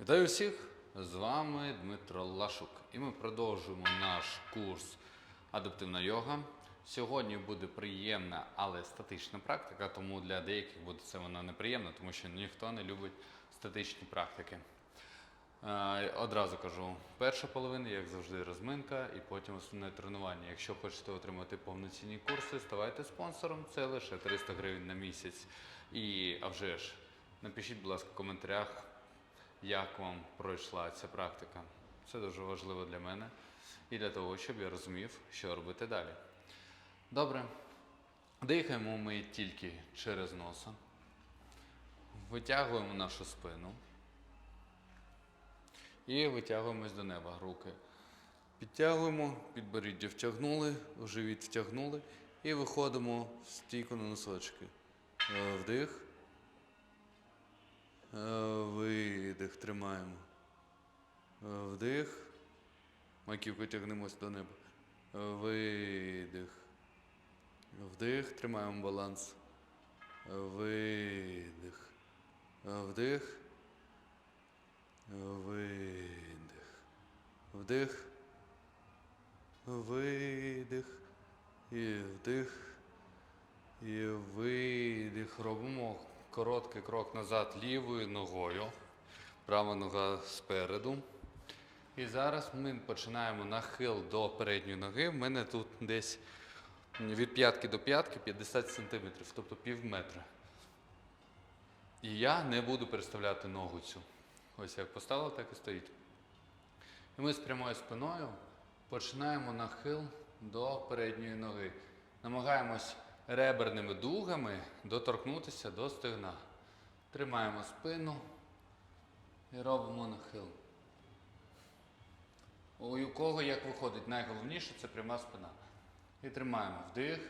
Вітаю всіх! З вами Дмитро Лашук. І ми продовжуємо наш курс Адаптивна йога. Сьогодні буде приємна, але статична практика, тому для деяких буде це вона неприємна, тому що ніхто не любить статичні практики. Е, Одразу кажу, перша половина, як завжди, розминка, і потім основне тренування. Якщо хочете отримати повноцінні курси, ставайте спонсором. Це лише 300 гривень на місяць. І а вже ж, напишіть, будь ласка, в коментарях, як вам пройшла ця практика. Це дуже важливо для мене і для того, щоб я розумів, що робити далі. Добре. Дихаємо ми тільки через носа. Витягуємо нашу спину. І витягуємось до неба руки. Підтягуємо, підборіддя втягнули, живіт втягнули і виходимо в стійку на носочки. Вдих. Е, Видих, тримаємо. Е, Вдих. Маківку тягнемось до неба. Е, Видих. Вдих, тримаємо баланс. Видих. Вдих. Видих. Вдих. Видих. І вдих. І видих. Робимо короткий крок назад лівою ногою. Права нога спереду. І зараз ми починаємо нахил до передньої ноги. В мене тут десь від п'ятки до п'ятки 50 см, тобто пів метра. І я не буду переставляти ногу цю. Ось як поставила, так і стоїть. І ми з прямою спиною починаємо нахил до передньої ноги. Намагаємось реберними дугами доторкнутися до стегна. Тримаємо спину і робимо нахил. У кого як виходить, найголовніше це пряма спина. І тримаємо вдих,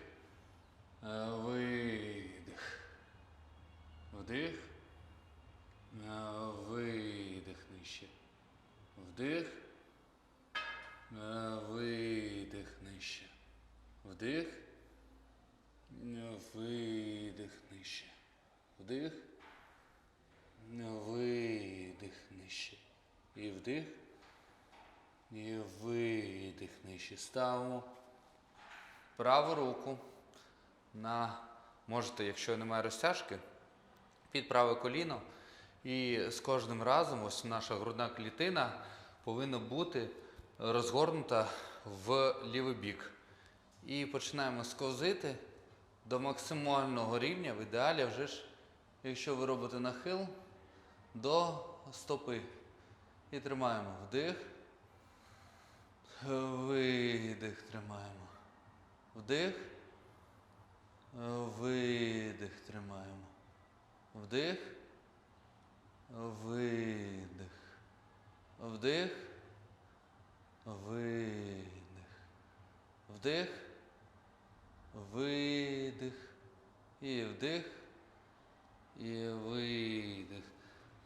е, видих. Вдих. Е, Видих нижче. Вдих. Е, Видих нижче. Вдих. Е, Видих нижче. Вдих. Видих нижче. І вдих. І видих нижче. Ставимо праву руку на, можете, якщо немає розтяжки, під праве коліно. І з кожним разом ось наша грудна клітина повинна бути розгорнута в лівий бік. І починаємо сковзити до максимального рівня, в ідеалі вже ж, якщо ви робите нахил, до стопи. І тримаємо вдих. Видих тримаємо. Вдих. Видих тримаємо. Вдих. Видих. Вдих. Видих. Вдих. Видих. І вдих. І видих.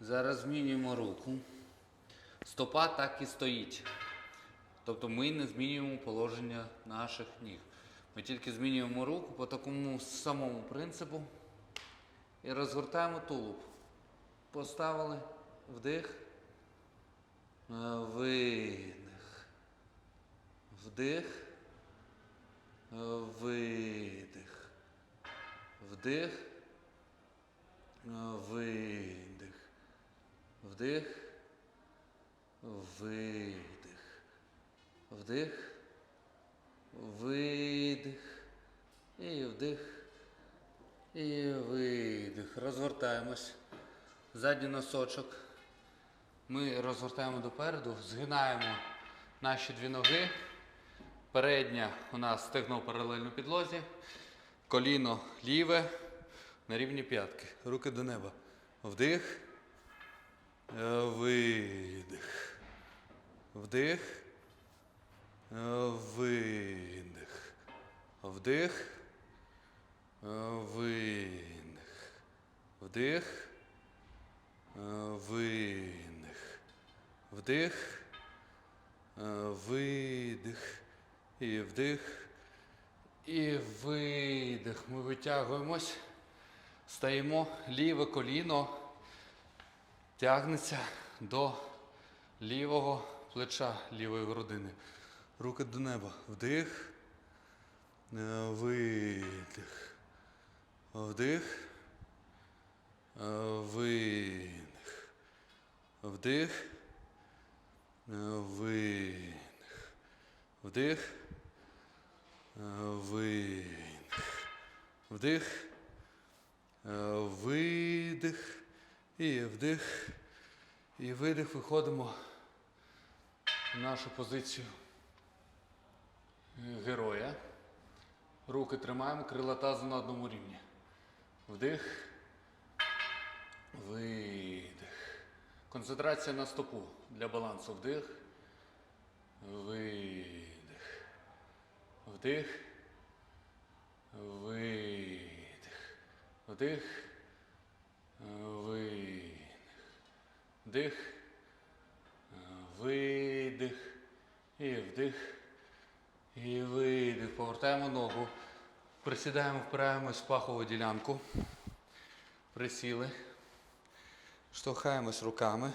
Зараз змінюємо руку. Стопа так і стоїть. Тобто ми не змінюємо положення наших ніг. Ми тільки змінюємо руку по такому самому принципу і розгортаємо тулуб. Поставили вдих, е, видих, вдих, е, видих, вдих, видих, вдих, видих. Вдих, видих, і вдих, і видих. Розгортаємось. Задній носочок. Ми розгортаємо допереду, згинаємо наші дві ноги. Передня у нас стегно паралельно підлозі. Коліно ліве на рівні п'ятки. Руки до неба. Вдих. е, Видих. Вдих. Е, Видих. Вдих. Е, Видих. Вдих. Видих. Вдих. Видих. І вдих. І видих. Ми витягуємось. Стаємо ліве коліно. Тягнеться до лівого плеча, лівої грудини. Руки до неба. Вдих. Е, Видих. Вдих. Е, Видих. Вдих. Е, Видих. Вдих. Видих. Вдих. Е, Видих. І вдих. І видих. Виходимо в нашу позицію героя. Руки тримаємо, крила тазу на одному рівні. Вдих. Видих. Концентрація на стопу для балансу. Вдих. Видих. Вдих. Видих. Вдих. Видих. Вдих. Видих. І вдих. І видих. Повертаємо ногу. Присідаємо, впираємось в пахову ділянку. Присіли. Штовхаємось руками.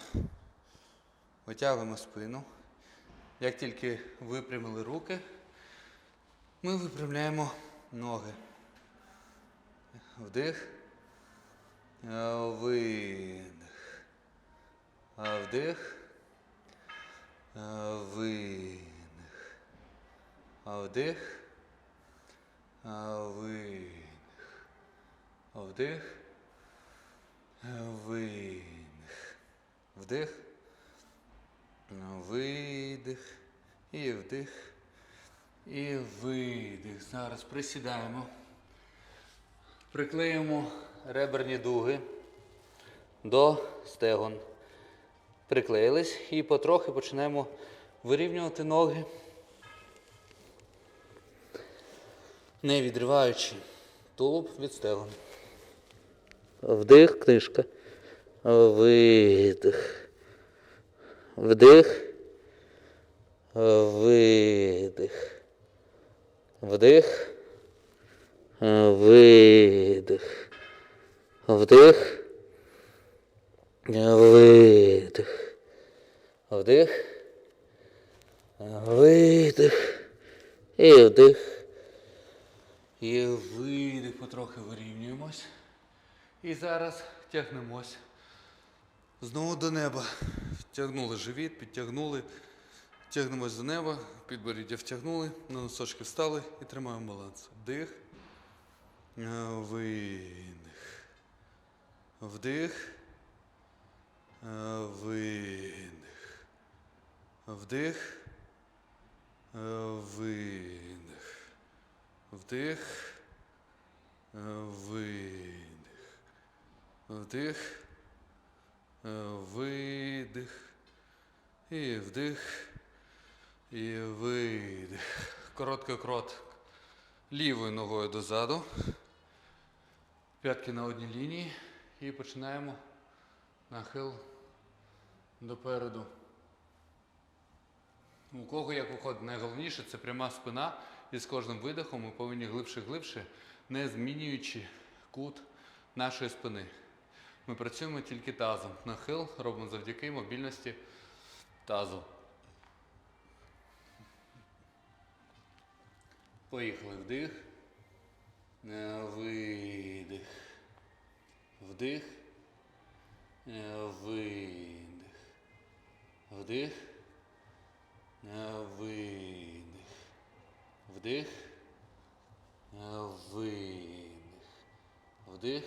Витягуємо спину. Як тільки випрямили руки, ми випрямляємо ноги. Вдих. Видих. Вдих. Видих. Вдих. Видих. Вдих. Видих. Вдих. Видих. І вдих. І видих. Зараз присідаємо. Приклеїмо реберні дуги до стегон. Приклеїлись і потрохи почнемо вирівнювати ноги, не відриваючи тулуб від стегон. Вдих, книжка. Видих. Вдих. Видих. Вдих. Видих. Вдих. Видих. Вдих. Видих. І вдих. І видих. Потрохи вирівнюємось. І зараз тягнемось. Знову до неба. Втягнули живіт, підтягнули. Тягнемось до неба, підборіддя втягнули, на носочки встали і тримаємо баланс. Вдих. Видих. Вдих. Видих. Вдих. Видих. Вдих. Видих. Вдих. Видих. І вдих. І видих. Короткий крот лівою ногою дозаду. П'ятки на одній лінії. І починаємо нахил допереду. У кого як виходить найголовніше, це пряма спина. І з кожним видихом ми повинні глибше глибше, не змінюючи кут нашої спини. Ми працюємо тільки тазом. Нахил робимо завдяки мобільності тазу. Поїхали вдих. Е, Видих. Вдих. Е, Видих. Вдих. Е, Видих. Вдих. Видих. Вдих.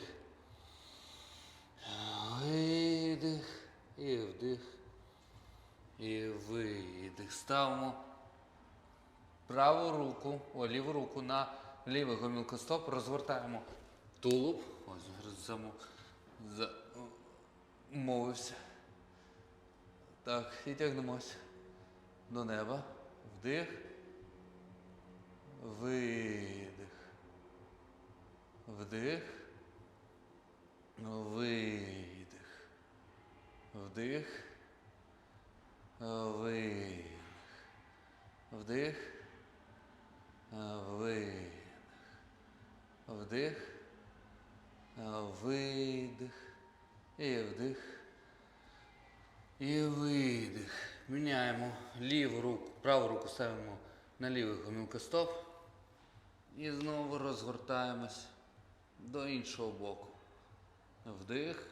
Видих. І вдих. І видих. Ставимо праву руку, о, ліву руку на лівий гомілкостоп, розвертаємо тулуб. Ось замов, замовився. Так, і тягнемось до неба. Вдих. Видих. Вдих. Видих. Вдих. Видих. Вдих. Вдих. Видих. І вдих. І видих. Міняємо ліву руку, праву руку ставимо на лівий гомілкостоп. І знову розгортаємось до іншого боку. Вдих.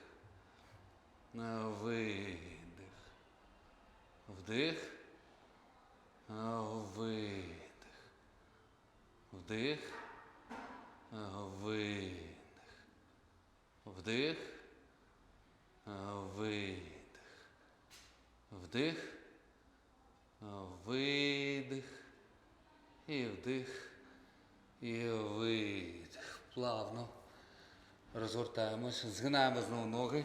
е, Видих. Вдих. е, Видих. Вдих. Видих. Вдих. Видих. Вдих. Видих. І вдих. І видих. Плавно. Розгортаємось. Згинаємо знову ноги.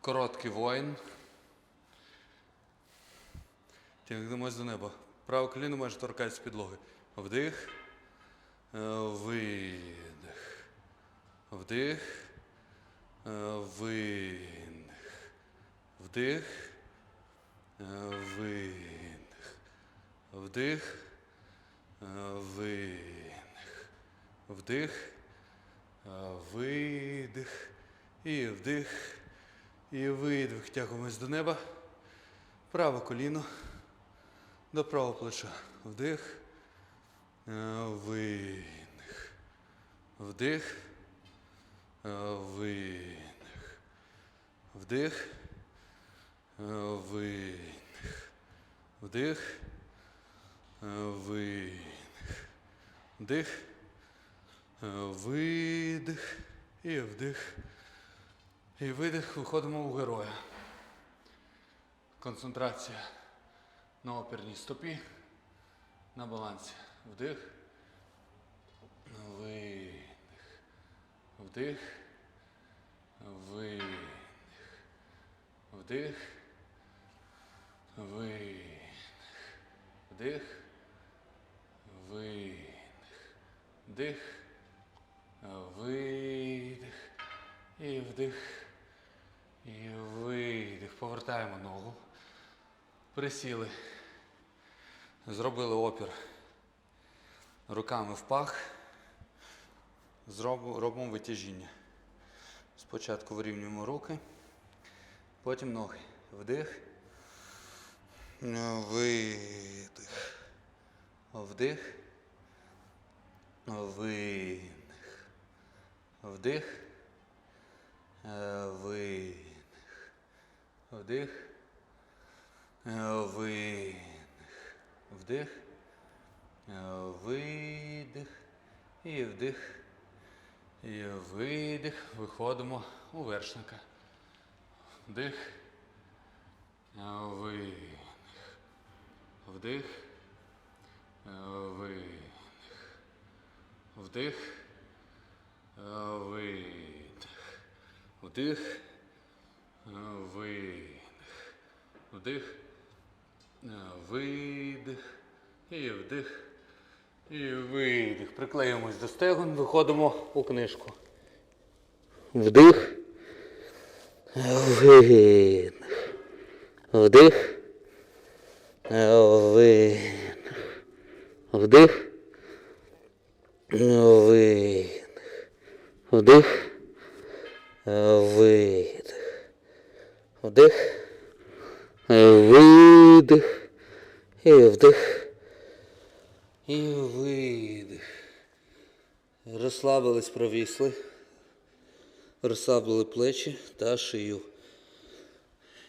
Короткий воїн. Тягнемось до неба. Праве коліно майже торкається підлоги. Вдих. Е, Видих. Вдих. е, Видих. Вдих. е, Видих. Вдих. Видих. Вдих. Видих. І вдих. І видих. Тягуємось до неба. Праве коліно. До правого плеча. Вдих. Е, Видих. Вдих. е, Видих. Вдих. е, Вдих. е, Видих. Вдих. Видих. І вдих. І видих. Виходимо у героя. Концентрація на опірній стопі. На балансі. Вдих. Видих. Вдих. Видих. Вдих. Видих. Вдих. Видих. Вдих. Видих. І вдих. І видих. Повертаємо ногу. Присіли. Зробили опір руками в пах. Робимо витяжіння. Спочатку вирівнюємо руки, потім ноги. Вдих. Видих. Вдих. Видих. Вдих. Е, Видих. Вдих. Е, Видих. Вдих. Е, Видих. І вдих. І видих. Виходимо у вершника. Вдих. Е, Видих. Вдих. Е, Видих. Вдих. Видих. Вдих. Видих. Вдих. Видих. І вдих. І видих. Приклеїмось до стегон, виходимо у книжку. Вдих. Видих. Вдих. Видих. Вдих. Видих. Вдих. Видих. Вдих. Видих. І вдих. І видих. Розслабились, провісли. Розслабили плечі та шию.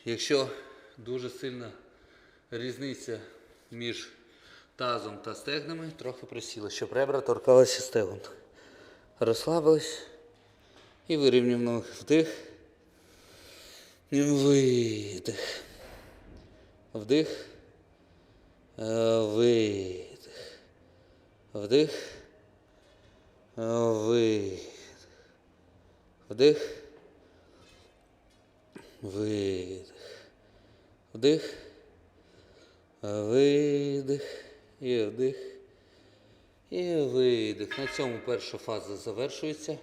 Якщо дуже сильна різниця між тазом та стегнами, трохи присіли, щоб ребра торкалися стегон. Розслабились і вирівняв ноги. Вдих. Видих. Вдих. Видих. Вдих. Видих. Вдих. Видих. Вдих. Видих. І вдих. І видих. На цьому перша фаза завершується.